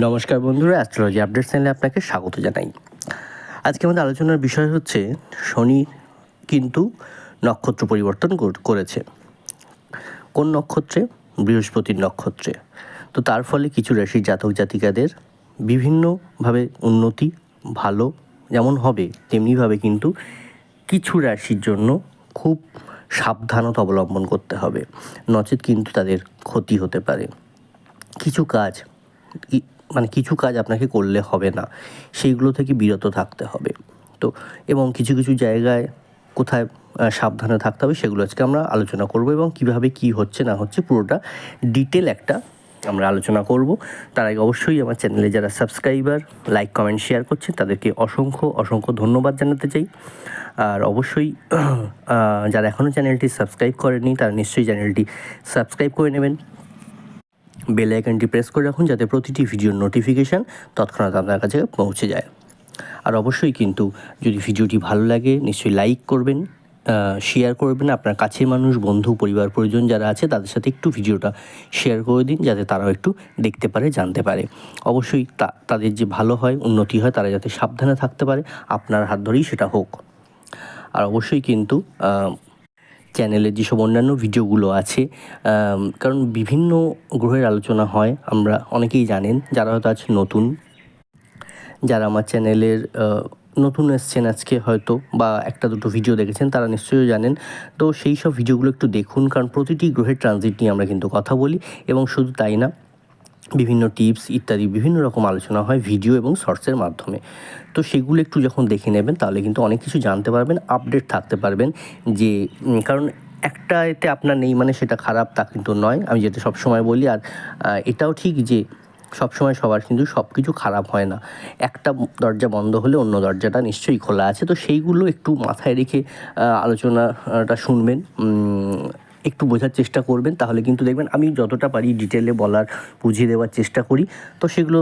নমস্কার বন্ধুরা astrology update চ্যানেলে আপনাকে স্বাগত জানাই। আজকে আমাদের আলোচনার বিষয় হচ্ছে, শনি কিন্তু নক্ষত্র পরিবর্তন করেছে। কোন নক্ষত্রে? বৃহস্পতির নক্ষত্রে। তো তার ফলে কিছু রাশির জাতক জাতিকাদের বিভিন্নভাবে উন্নতি ভালো যেমন হবে, তেমনিভাবে কিন্তু কিছু রাশির জন্য খুব সাবধানতা অবলম্বন করতে হবে। নচেত কিন্তু তাদের ক্ষতি হতে পারে। কিছু কাজ মানে কিছু কাজ আপনাকে করলে হবে না। সেইগুলো থেকে বিরত থাকতে হবে। তো, এবং কিছু কিছু জায়গায় কোথায় সাবধানে থাকতে হবে সেগুলো আজকে আমরা আলোচনা করব এবং কীভাবে কি হচ্ছে, না হচ্ছে পুরোটা ডিটেল একটা আমরা আলোচনা করব। তার আগে অবশ্যই আমার চ্যানেলে যারা সাবস্ক্রাইবার, লাইক, কমেন্ট, শেয়ার করছেন তাদেরকে অসংখ্য অসংখ্য ধন্যবাদ জানাতে চাই। আর অবশ্যই যারা এখনও চ্যানেলটি সাবস্ক্রাইব করেনি তারা নিশ্চয়ই চ্যানেলটি সাবস্ক্রাইব করে নেবেন। বেল আইকনটি প্রেস করে রাখুন যাতে প্রতিটি ভিডিওর নোটিফিকেশান তৎক্ষণাৎ আপনার কাছে পৌঁছে যায়। আর অবশ্যই কিন্তু যদি ভিডিওটি ভালো লাগে, নিশ্চয়ই লাইক করবেন শেয়ার করবেন। আপনার কাছের মানুষ, বন্ধু, পরিবার, পরিজন যারা আছে, তাদের সাথে একটু ভিডিওটা শেয়ার করে দিন যাতে তারাও একটু দেখতে পারে, জানতে পারে। অবশ্যই তাদের যে ভালো হয়, উন্নতি হয়, তারা যাতে সাবধানে থাকতে পারে, আপনার হাত ধরেই সেটা হোক। আর অবশ্যই কিন্তু আহ, চ্যানেলের যেসব অন্যান্য ভিডিওগুলো আছে কারণ বিভিন্ন গ্রহের আলোচনা হয় আমরা অনেকেই জানেন যারা হয়তো আছে নতুন যারা আমার চ্যানেলের নতুন এসছেন আজকে হয়তো বা একটা দুটো ভিডিও দেখেছেন তারা নিশ্চয়ই জানেন। তো সেই সব ভিডিওগুলো একটু দেখুন কারণ প্রতিটি গ্রহের ট্রানজিট নিয়ে আমরা কিন্তু কথা বলি এবং শুধু তাই না বিভিন্ন টিপস ইত্যাদি বিভিন্ন রকম আলোচনা হয় ভিডিও এবং শর্টসের মাধ্যমে। তো সেগুলো একটু যখন দেখে নেবেন, তাহলে কিন্তু অনেক কিছু জানতে পারবেন, আপডেট থাকতে পারবেন যে কারণ একটা এতে আপনার নেই মানে সেটা খারাপ, তা কিন্তু নয়। আমি যেটা সবসময় বলি, আর এটাও ঠিক যে, সবসময় সবার কিন্তু সব কিছু খারাপ হয় না। একটা দরজা বন্ধ হলে অন্য দরজাটা নিশ্চয়ই খোলা আছে। তো সেইগুলো একটু মাথায় রেখে আলোচনাটা শুনবেন। একটু বোঝার চেষ্টা করবেন, তাহলে কিন্তু দেখবেন আমি যতটা পারি ডিটেলে বলার, বুঝিয়ে দেওয়ার চেষ্টা করি। তো সেগুলো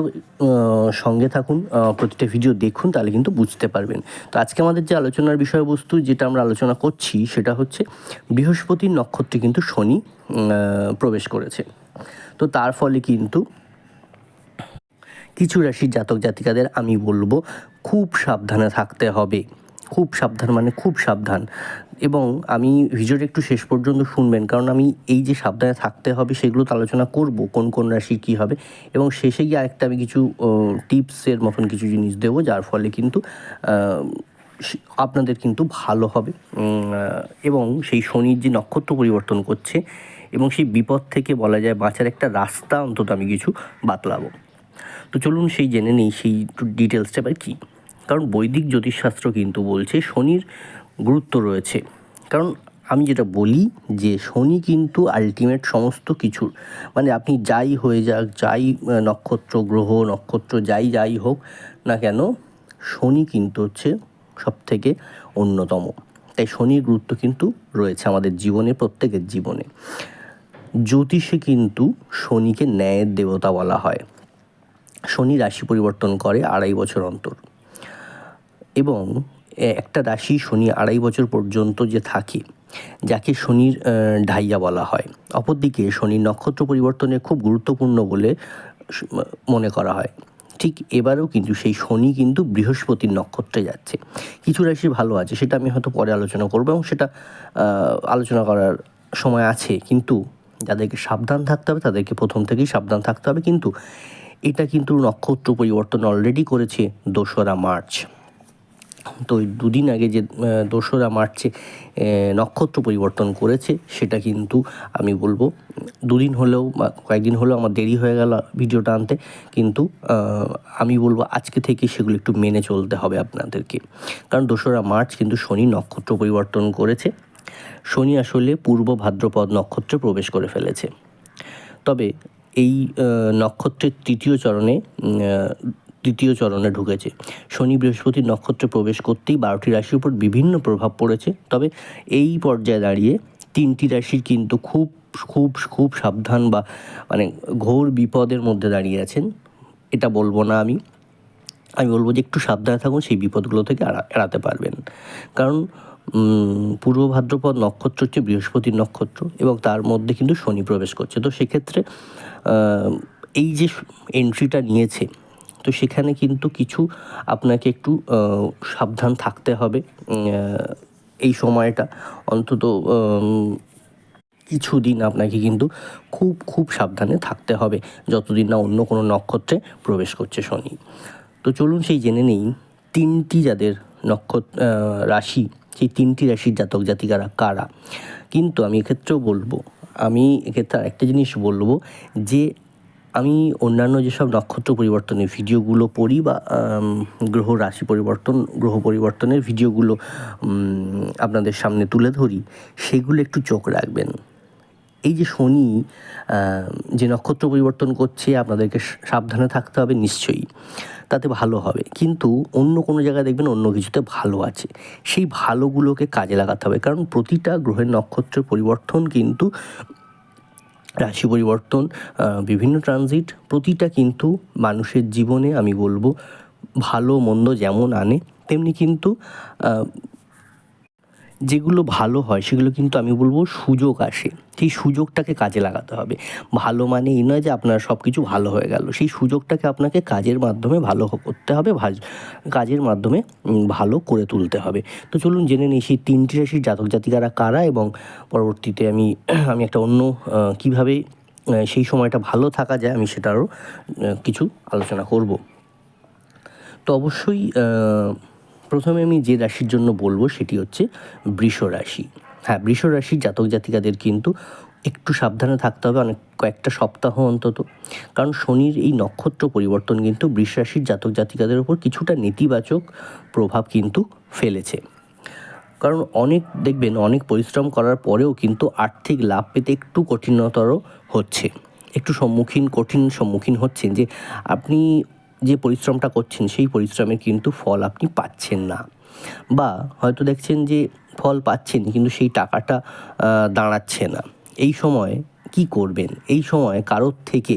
সঙ্গে থাকুন প্রতিটা ভিডিও দেখুন, তাহলে কিন্তু বুঝতে পারবেন। তো আজকে আমাদের যে আলোচনার বিষয়বস্তু যেটা আমরা আলোচনা করছি, সেটা হচ্ছে বৃহস্পতির নক্ষত্রে কিন্তু শনি প্রবেশ করেছে। তো তার ফলে কিন্তু কিছু রাশির জাতক জাতিকাদের আমি বলব, খুব সাবধানে থাকতে হবে। খুব সাবধান মানে খুব সাবধান। এবং আমি ভিডিওটা একটু শেষ পর্যন্ত শুনবেন, কারণ আমি এই যে সাবধানে থাকতে হবে সেগুলো তো আলোচনা করব, কোন কোন রাশি কী হবে। এবং শেষে গিয়ে আরেকটা আমি কিছু টিপসের মতন কিছু জিনিস দেবো, যার ফলে কিন্তু আপনাদের কিন্তু ভালো হবে। এবং সেই শনির যে নক্ষত্র পরিবর্তন করছে এবং সেই বিপদ থেকে বলা যায় বাঁচার একটা রাস্তা অন্তত আমি কিছু বাতলাবো। তো চলুন সেই জেনে নিই, সেই ডিটেলসটা এবার কী? কারণ বৈদিক জ্যোতিষশাস্ত্র কিন্তু বলছে শনির গুরুত্ব রয়েছে। কারণ আমি যেটা বলি যে শনি কিন্তু আলটিমেট সমস্ত কিছুর। মানে আপনি যাই হয়ে যাক, যাই নক্ষত্র গ্রহ, নক্ষত্র যাই যাই হোক না কেন, শনি কিন্তু হচ্ছে সব থেকে অন্যতম। তাই শনির গুরুত্ব কিন্তু রয়েছে আমাদের জীবনে, প্রত্যেকের জীবনে। জ্যোতিষে কিন্তু শনিকে ন্যায়ের দেবতা বলা হয়। শনি রাশি পরিবর্তন করে আড়াই বছর অন্তর। এবং একটা রাশি শনি আড়াই বছর পর্যন্ত যে থাকে, যাকে শনির ঢাইয়া বলা হয়। অপরদিকে শনির নক্ষত্র পরিবর্তনে খুব গুরুত্বপূর্ণ বলে মনে করা হয়। ঠিক এবারেও কিন্তু সেই শনি কিন্তু বৃহস্পতির নক্ষত্রে যাচ্ছে। কিছু রাশি ভালো আছে, সেটা আমি হয়তো পরে আলোচনা করব এবং সেটা আলোচনা করার সময় আছে। কিন্তু যাদেরকে সাবধান থাকতে হবে, তাদেরকে প্রথম থেকেই সাবধান থাকতে হবে। কিন্তু এটা কিন্তু নক্ষত্র পরিবর্তন অলরেডি করেছে দোসরা মার্চ। তো দুদিন আগে যে দোসরা মার্চে নক্ষত্র পরিবর্তন করেছে, সেটা কিন্তু আমি বলব। দুদিন হলেও, বা কয়েকদিন হলেও আমার দেরি হয়ে গেল ভিডিওটা আনতে, কিন্তু আমি বলব আজকে থেকে সেগুলো একটু মেনে চলতে হবে আপনাদেরকে। কারণ দোসরা মার্চ কিন্তু শনি নক্ষত্র পরিবর্তন করেছে। শনি আসলে পূর্ব ভাদ্রপদ নক্ষত্রে প্রবেশ করে ফেলেছে। তবে এই নক্ষত্রের তৃতীয় চরণে তৃতীয় চরণে ঢুকেছে। শনি বৃহস্পতি নক্ষত্রে প্রবেশ করতেই বারোটি রাশির উপর বিভিন্ন প্রভাব পড়েছে। তবে এই পর্যায়ে দাঁড়িয়ে তিনটি রাশির কিন্তু খুব খুব খুব সাবধান বা মানে ঘোর বিপদের মধ্যে দাঁড়িয়ে আছেন। এটা বলব না আমি। আমি বলব যে একটু সাবধানে থাকুন, সেই বিপদগুলো থেকে এড়া- এড়াতে পারবেন। কারণ পূর্ব ভাদ্রপদ নক্ষত্র হচ্ছে বৃহস্পতির নক্ষত্র এবং তার মধ্যে কিন্তু শনি প্রবেশ করছে। তো সেক্ষেত্রে এই যে এন্ট্রিটা নিয়েছে তো সেখানে কিন্তু কিছু আপনাকে একটু সাবধান থাকতে হবে এই সময়টা। অন্তত উম, কিছুদিন আপনাকে কিন্তু খুব খুব সাবধানে থাকতে হবে যতদিন না অন্য কোনো নক্ষত্রে প্রবেশ করছে শনি। তো চলুন সেই জেনে নেই তিনটি যাদের নক্ষত্র রাশি সেই তিনটি রাশির জাতক জাতিকারা কারা? কিন্তু আমি এক্ষেত্রেও বলব আমি এক্ষেত্রে আরেকটা জিনিস বলব যে আমি অন্যান্য যেসব নক্ষত্র পরিবর্তনের ভিডিওগুলো পড়ি বা গ্রহ রাশি পরিবর্তন, গ্রহ পরিবর্তনের ভিডিওগুলো আপনাদের সামনে তুলে ধরি, সেগুলো একটু চোখ রাখবেন। এই যে শনি যে নক্ষত্র পরিবর্তন করছে, আপনাদেরকে সাবধানে থাকতে হবে নিশ্চয়ই, তাতে ভালো হবে। কিন্তু অন্য কোনো জায়গায় দেখবেন অন্য কিছুতে ভালো আছে। সেই ভালোগুলোকে কাজে লাগাতে হবে। কারণ প্রতিটা গ্রহের নক্ষত্রের পরিবর্তন কিন্তু রাশি পরিবর্তন বিভিন্ন ট্রানজিট প্রতিটা কিন্তু মানুষের জীবনে আমি বলব ভালো, মন্দ যেমন আনে, তেমনি কিন্তু যেগুলো ভালো হয়, সেগুলো কিন্তু আমি বলব সুযোগ আসে। সেই সুযোগটাকে কাজে লাগাতে হবে। ভালো মানে এই নয় যে আপনার সব কিছু ভালো হয়ে গেল। সেই সুযোগটাকে আপনাকে কাজের মাধ্যমে ভালো করতে হবে কাজের মাধ্যমে ভালো করে তুলতে হবে। তো চলুন জেনে নিই সেই তিনটি রাশির জাতক জাতিকারা কারা এবং পরবর্তীতে আমি আমি একটা অন্য কীভাবে সেই সময়টা ভালো থাকা যায় আমি সেটারও কিছু আলোচনা করব। তো অবশ্যই প্রথমে আমি যে রাশির জন্য বলব সেটি হচ্ছে বৃষ রাশি। হ্যাঁ বৃষ রাশির জাতক জাতিকাদের কিন্তু একটু সাবধানে থাকতে হবে অনেক কয়েকটা সপ্তাহ অন্তত। কারণ শনির এই নক্ষত্র পরিবর্তন কিন্তু বৃষ রাশির জাতক জাতিকাদের উপর কিছুটা নেতিবাচক প্রভাব কিন্তু ফেলেছে। কারণ অনেক, দেখবেন, অনেক পরিশ্রম করার পরেও কিন্তু আর্থিক লাভ পেতে একটু কঠিনতর হচ্ছে। একটু সম্মুখীন, কঠিন সম্মুখীন হচ্ছেন যে আপনি যে পরিশ্রমটা করছেন, সেই পরিশ্রমের কিন্তু ফল আপনি পাচ্ছেন না। বা হয়তো দেখছেন যে ফল পাচ্ছেন, কিন্তু সেই টাকাটা দাঁড়াচ্ছে না। এই সময় কি করবেন? এই সময় কারোর থেকে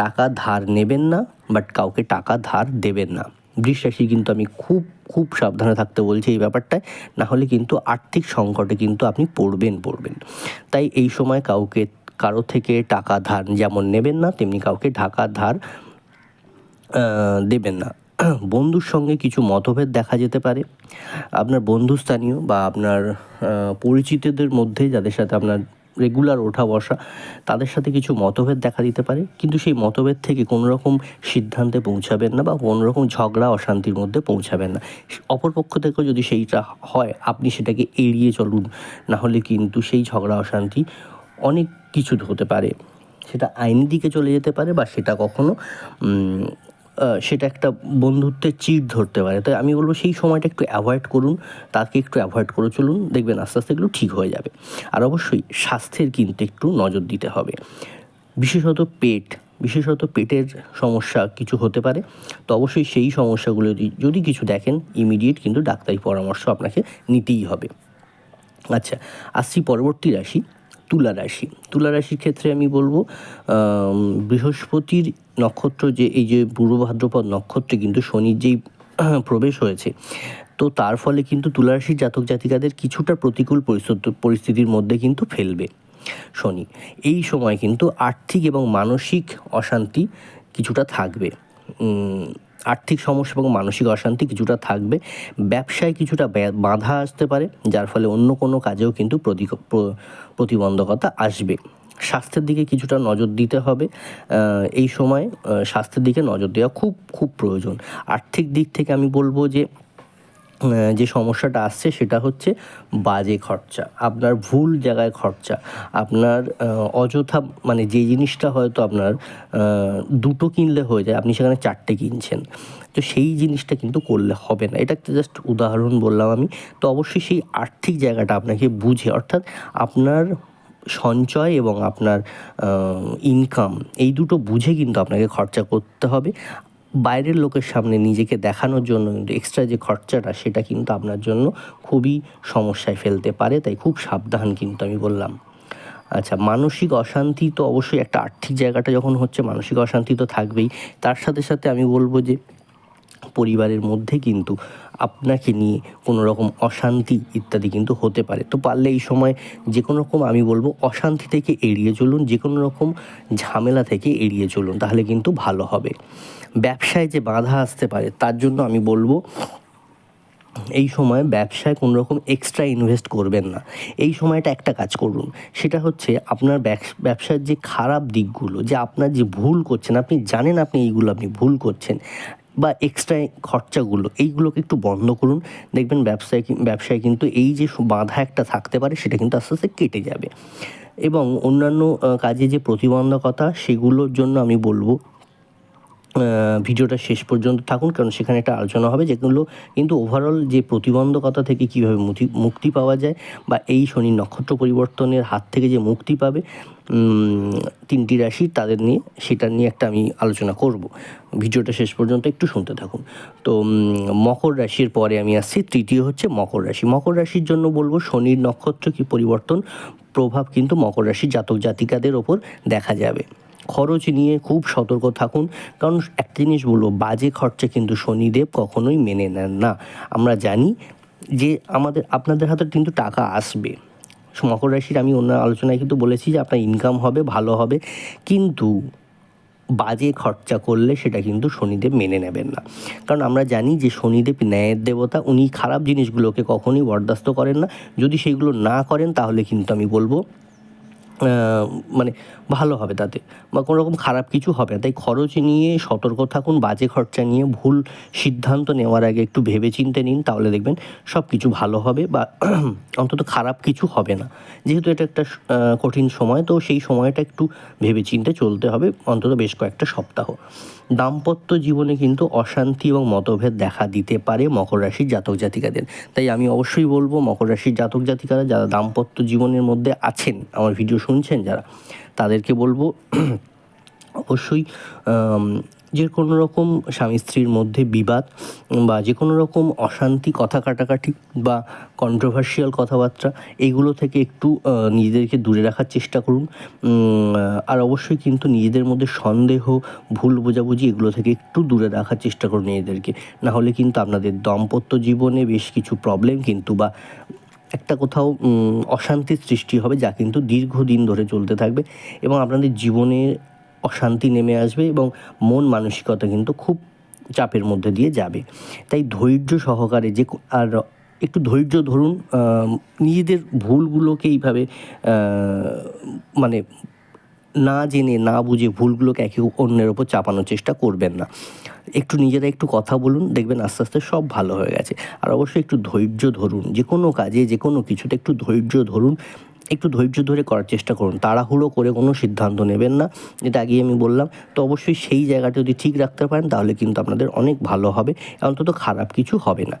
টাকা ধার নেবেন না, বাট কাউকে টাকা ধার দেবেন না। বৃষ কিন্তু আমি খুব খুব সাবধানে থাকতে বলছি এই ব্যাপারটায়। না হলে কিন্তু আর্থিক সংকটে কিন্তু আপনি পড়বেন পড়বেন। তাই এই সময় কাউকে, কারও থেকে টাকা ধার যেমন নেবেন না, তেমনি কাউকে ঢাকা ধার দেবেন না। বন্ধুর সঙ্গে কিছু মতভেদ দেখা যেতে পারে। আপনার বন্ধুস্থানীয় বা আপনার পরিচিতদের মধ্যে যাদের সাথে আপনার রেগুলার ওঠা বসা, তাদের সাথে কিছু মতভেদ দেখা দিতে পারে। কিন্তু সেই মতভেদ থেকে কোনো রকম সিদ্ধান্তে পৌঁছাবেন না বা কোনো রকম ঝগড়া, অশান্তির মধ্যে পৌঁছাবেন না। অপরপক্ষ থেকেও যদি সেইটা হয়, আপনি সেটাকে এড়িয়ে চলুন। না হলে কিন্তু সেই ঝগড়া, অশান্তি অনেক কিছু হতে পারে। সেটা আইনি দিকে চলে যেতে পারে বা সেটা কখনো সেটা একটা বন্ধুত্বের চিট ধরতে পারে। তাই আমি বলব সেই সময়টা একটু অ্যাভয়েড করুন, তাকে একটু অ্যাভয়েড করে চলুন, দেখবেন আস্তে আস্তে এগুলো ঠিক হয়ে যাবে। আর অবশ্যই স্বাস্থ্যের কিন্তু একটু নজর দিতে হবে। বিশেষত পেট, বিশেষত পেটের সমস্যা কিছু হতে পারে। তো অবশ্যই সেই সমস্যাগুলো যদি কিছু দেখেন ইমিডিয়েট কিন্তু ডাক্তারি পরামর্শ আপনাকে নিতেই হবে। আচ্ছা আসছি পরবর্তী রাশি। তুলা রাশি। তুলা রাশির ক্ষেত্রে আমি বলব বৃহস্পতির নক্ষত্র যে, এই যে পূর্ব ভাদ্রপদ নক্ষত্রে কিন্তু শনির যেই প্রবেশ হয়েছে, তো তার ফলে কিন্তু তুলা রাশির জাতক জাতিকাদের কিছুটা প্রতিকূল পরিস্থিতি, পরিস্থিতির মধ্যে কিন্তু ফেলবে শনি। এই সময় কিন্তু আর্থিক এবং মানসিক অশান্তি কিছুটা থাকবে। আর্থিক সমস্যা এবং মানসিক অশান্তি কিছুটা থাকবে। ব্যবসায় কিছুটা বাধা আসতে পারে, যার ফলে অন্য কোনো কাজেও কিন্তু প্রতি প্র- প্রতিবন্ধকতা আসবে। স্বাস্থ্যের দিকে কিছুটা নজর দিতে হবে। এই সময় স্বাস্থ্যের দিকে নজর দেওয়া খুব খুব প্রয়োজন। আর্থিক দিক থেকে আমি বলব যে যে সমস্যাটা আসছে সেটা হচ্ছে বাজে খরচা, আপনার ভুল জায়গায় খরচা, আপনার অযথা মানে যে জিনিসটা হয়তো আপনার দুটো কিনলে হয়ে যায়, আপনি সেখানে চারটে কিনছেন। তো সেই জিনিসটা কিন্তু করলে হবে না। এটা একটা জাস্ট উদাহরণ বললাম আমি। তো অবশ্যই সেই আর্থিক জায়গাটা আপনাকে বুঝে, অর্থাৎ আপনার সঞ্চয় এবং আপনার ইনকাম এই দুটো বুঝে কিন্তু আপনাকে খরচা করতে হবে। বাইরের লোকের সামনে নিজেকে দেখানোর জন্য কিন্তু এক্সট্রা যে খরচাটা, সেটা কিন্তু আপনার জন্য খুবই সমস্যায় ফেলতে পারে। তাই খুব সাবধান কিন্তু আমি বললাম। আচ্ছা মানসিক অশান্তি তো অবশ্যই একটা আর্থিক জায়গাটা যখন হচ্ছে, মানসিক অশান্তি তো থাকবেই। তার সাথে সাথে আমি বলব যে পরিবারের মধ্যে কিন্তু আপনাকে নিয়ে কোনো রকম অশান্তি ইত্যাদি কিন্তু হতে পারে। তো পারলে এই সময় যে কোনো রকম আমি বলব অশান্তি থেকে এড়িয়ে চলুন যে কোনো রকম ঝামেলা থেকে এড়িয়ে চলুন, তাহলে কিন্তু ভালো হবে। ব্যবসায় যে বাধা আসতে পারে, তার জন্য আমি বলব এই সময় ব্যবসায় কোনো রকম এক্সট্রা ইনভেস্ট করবেন না। এই সময়টা একটা কাজ করুন, সেটা হচ্ছে আপনার ব্যবস- ব্যবসার যে খারাপ দিকগুলো, যে আপনার যে ভুল করছেন, আপনি জানেন আপনি এইগুলো আপনি ভুল করছেন বা এক্সট্রা খরচাগুলো, এইগুলোকে একটু বন্ধ করুন। দেখবেন ব্যবসায় ব্যবসায় কিন্তু এই যে বাধা একটা থাকতে পারে, সেটা কিন্তু আস্তে আস্তে কেটে যাবে। এবং অন্যান্য কাজে যে প্রতিবন্ধকতা, সেগুলোর জন্য আমি বলব ভিডিওটা শেষ পর্যন্ত থাকুন, কারণ সেখানে একটা আলোচনা হবে যেগুলো কিন্তু ওভারঅল যে প্রতিবন্ধকতা থেকে কীভাবে মুক্তি- মুক্তি পাওয়া যায় বা এই শনি নক্ষত্র পরিবর্তনের হাত থেকে যে মুক্তি পাবে তিনটি রাশি তাদের নিয়ে সেটা নিয়ে একটা আমি আলোচনা করব। ভিডিওটা শেষ পর্যন্ত একটু শুনতে থাকুন। তো মকর রাশির পরে আমি আসছি, তৃতীয় হচ্ছে মকর রাশি। মকর রাশির জন্য বলব শনির নক্ষত্র কি পরিবর্তন, প্রভাব কিন্তু মকর রাশির জাতক জাতিকাদের ওপর দেখা যাবে। খরচ নিয়ে খুব সতর্ক থাকুন। কারণ একটা জিনিস বলব, বাজে খরচা কিন্তু শনিদেব কখনোই মেনে নেন না। আমরা জানি যে আমাদের, আপনাদের হাতে কিন্তু টাকা আসবে। মকর রাশির আমি অন্য আলোচনায় কিন্তু বলেছি যে আপনার ইনকাম হবে, ভালো হবে। কিন্তু বাজে খরচা করলে সেটা কিন্তু শনিদেব মেনে নেবেন না। কারণ আমরা জানি যে শনিদেব ন্যায়ের দেবতা, উনি খারাপ জিনিসগুলোকে কখনোই বরদাস্ত করেন না। যদি সেইগুলো না করেন তাহলে কিন্তু আমি বলব মানে ভালো হবে তাতে বা কোনো রকম খারাপ কিছু হবে না। তাই খরচ নিয়ে সতর্ক থাকুন, বাজে খরচা নিয়ে ভুল সিদ্ধান্ত নেওয়ার আগে একটু ভেবে চিনতে নিন, তাহলে দেখবেন সব কিছু ভালো হবে বা অন্তত খারাপ কিছু হবে না। যেহেতু এটা একটা কঠিন সময়, তো সেই সময়টা একটু ভেবে চিনতে চলতে হবে অন্তত বেশ কয়েকটা সপ্তাহ। দাম্পত্য জীবনে কিন্তু অশান্তি এবং মতভেদ দেখা দিতে পারে মকর রাশির জাতক জাতিকাদের। তাই আমি অবশ্যই বলব, মকর রাশির জাতক জাতিকারা যারা দাম্পত্য জীবনের মধ্যে আছেন, আমার ভিডিও শুনছেন যারা, তাদেরকে বলব, অবশ্যই যে কোনো রকম স্বামী স্ত্রীর মধ্যে বিবাদ বা যে কোনো রকম অশান্তি, কথা কাটাকাটি বা কন্ট্রোভার্সিয়াল কথাবার্তা, এগুলো থেকে একটু নিজেদেরকে দূরে রাখার চেষ্টা করুন। আর অবশ্যই কিন্তু নিজেদের মধ্যে সন্দেহ, ভুল বোঝাবুঝি এগুলো থেকে একটু দূরে রাখার চেষ্টা করুন নিজেদেরকে। না হলে কিন্তু আপনাদের দাম্পত্য জীবনে বেশ কিছু প্রবলেম কিন্তু বা একটা কোথাও অশান্তির সৃষ্টি হবে যা কিন্তু দীর্ঘদিন ধরে চলতে থাকবে এবং আপনাদের জীবনে অশান্তি নেমে আসবে এবং মন মানসিকতা কিন্তু খুব চাপের মধ্যে দিয়ে যাবে। তাই ধৈর্য সহকারে যে আর একটু ধৈর্য ধরুন নিজেদের ভুলগুলোকে এইভাবে মানে না জেনে, না বুঝে ভুলগুলোকে একে অন্যের ওপর চাপানোর চেষ্টা করবেন না। একটু নিজেরা একটু কথা বলুন, দেখবেন আস্তে আস্তে সব ভালো হয়ে গেছে। আর অবশ্যই একটু ধৈর্য ধরুন যে কোনো কাজে যে কোনো কিছুতে একটু ধৈর্য ধরুন একটু ধৈর্য ধরে করার চেষ্টা করুন। তাড়াহুড়ো করে কোনো সিদ্ধান্ত নেবেন না। এটা আগেই আমি বললাম। তো অবশ্যই সেই জায়গাটা যদি ঠিক রাখতে পারেন, তাহলে কিন্তু আপনাদের অনেক ভালো হবে। অন্তত খারাপ কিছু হবে না।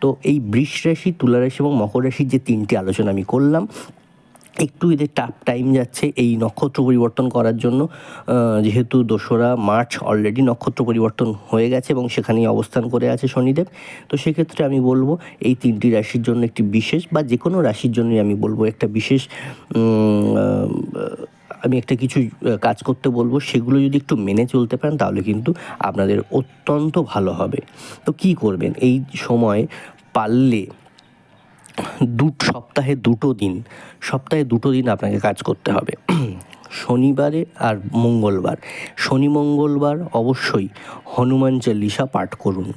তো এই বৃষ রাশি, তুলা এবং মকর রাশির যে তিনটি আলোচনা আমি করলাম একটু এদের টাফ টাইম যাচ্ছে এই নক্ষত্র পরিবর্তন করার জন্য। যেহেতু দোসরা মার্চ অলরেডি নক্ষত্র পরিবর্তন হয়ে গেছে এবং সেখানেই অবস্থান করে আছে শনিদেব। তো সেক্ষেত্রে আমি বলব, এই তিনটি রাশির জন্য একটি বিশেষ বা যে কোনো রাশির জন্যই আমি বলব একটা বিশেষ আমি একটা কিছু কাজ করতে বলব। সেগুলো যদি একটু মেনে চলতে পারেন, তাহলে কিন্তু আপনাদের অত্যন্ত ভালো হবে। তো কি করবেন? এই সময় পারলে দু সপ্তাহে দুটো দিন, সপ্তাহে দুটো দিন আপনাকে কাজ করতে হবে। শনিবারে আর মঙ্গলবার। শনি, মঙ্গলবার অবশ্যই হনুমান চালিসা পাঠ করুন।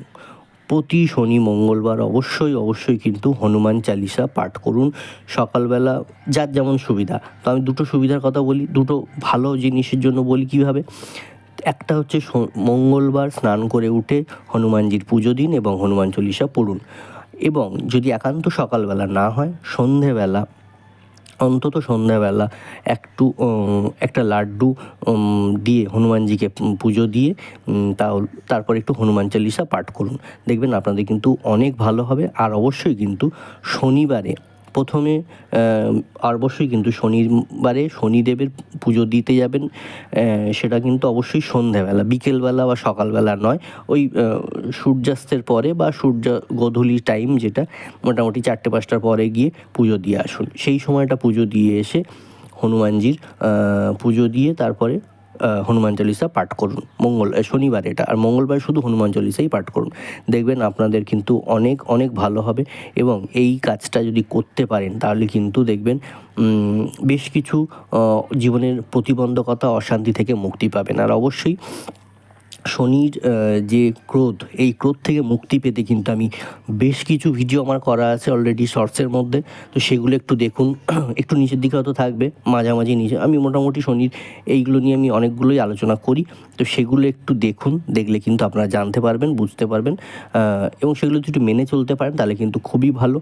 প্রতি শনি, মঙ্গলবার অবশ্যই অবশ্যই কিন্তু হনুমান চালিসা পাঠ করুন। সকালবেলা যার যেমন সুবিধা। তো আমি দুটো সুবিধার কথা বলি, দুটো ভালো জিনিসের জন্য বলি কীভাবে? একটা হচ্ছে মঙ্গলবার স্নান করে উঠে হনুমানজির পুজো দিন এবং হনুমান চল্লিশা পড়ুন। এবং যদি একান্ত সকালবেলা না হয়, সন্ধেবেলা, অন্তত সন্ধ্যাবেলা একটু একটা লাড্ডু দিয়ে হনুমানজিকে পুজো দিয়ে তাও, তারপর একটু হনুমান চালিসা পাঠ করুন। দেখবেন আপনাদের কিন্তু অনেক ভালো হবে। আর অবশ্যই কিন্তু শনিবারে প্রথমে আর অবশ্যই কিন্তু শনিবারে শনিদেবের পুজো দিতে যাবেন। সেটা কিন্তু অবশ্যই সন্ধ্যাবেলা বিকেলবেলা বা সকালবেলা নয়। ওই সূর্যাস্তের পরে বা সূর্য গোধূলি টাইম যেটা, মোটামুটি চারটে, পাঁচটার পরে গিয়ে পুজো দিয়ে আসুন। সেই সময়টা পুজো দিয়ে এসে হনুমানজির পুজো দিয়ে তারপরে হনুমান চালিসা পাঠ করুন। মঙ্গল শনিবার এটা। আর মঙ্গলবার শুধু হনুমান চালিসাই পাঠ করুন। দেখবেন আপনাদের কিন্তু অনেক অনেক ভালো হবে এবং এই কাজটা যদি করতে পারেন, তাহলে কিন্তু দেখবেন বেশ কিছু জীবনের প্রতিবন্ধকতা অশান্তি থেকে মুক্তি পাবেন। আর অবশ্যই শনির যে ক্রোধ, এই ক্রোধ থেকে মুক্তি পেতে কিন্তু আমি বেশ কিছু ভিডিও আমার করা আছে অলরেডি শর্টসের মধ্যে। তো সেগুলো একটু দেখুন, একটু নিচের দিকে হয়তো থাকবে, মাঝামাঝি নিচে। আমি মোটামুটি শনির এইগুলো নিয়ে আমি অনেকগুলোই আলোচনা করি। তো সেগুলো একটু দেখুন, দেখলে কিন্তু আপনারা জানতে পারবেন, বুঝতে পারবেন এবং সেগুলো যদি একটু মেনে চলতে পারেন, তাহলে কিন্তু খুবই ভালো।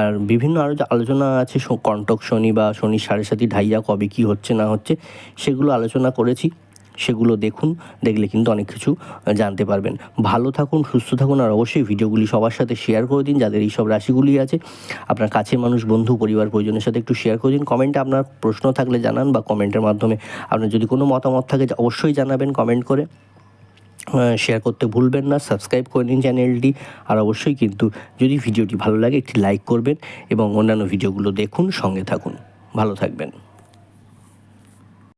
আর বিভিন্ন আরও যে আলোচনা আছে কণ্টক শনি বা শনি সাড়ে সাতি ঢাইয়া কবে কী হচ্ছে না হচ্ছে, সেগুলো আলোচনা করেছি। সেগুলো দেখুন, দেখলে কিন্তু অনেক কিছু জানতে পারবেন। ভালো থাকুন, সুস্থ থাকুন, আর অবশ্যই ভিডিওগুলি সবার সাথে শেয়ার করে দিন, যাদের এই সব রাশিগুলি আছে। আপনার কাছের মানুষ, বন্ধু, পরিবার, পরিজনের সাথে একটু শেয়ার করে দিন। কমেন্টে আপনার প্রশ্ন থাকলে জানান বা কমেন্টের মাধ্যমে আপনার যদি কোনো মতামত থাকে অবশ্যই জানাবেন কমেন্ট করে। শেয়ার করতে ভুলবেন না সাবস্ক্রাইব করে নিন চ্যানেলটি আর অবশ্যই কিন্তু যদি ভিডিওটি ভালো লাগে, একটি লাইক করবেন এবং অন্যান্য ভিডিওগুলো দেখুন, সঙ্গে থাকুন। ভালো থাকবেন।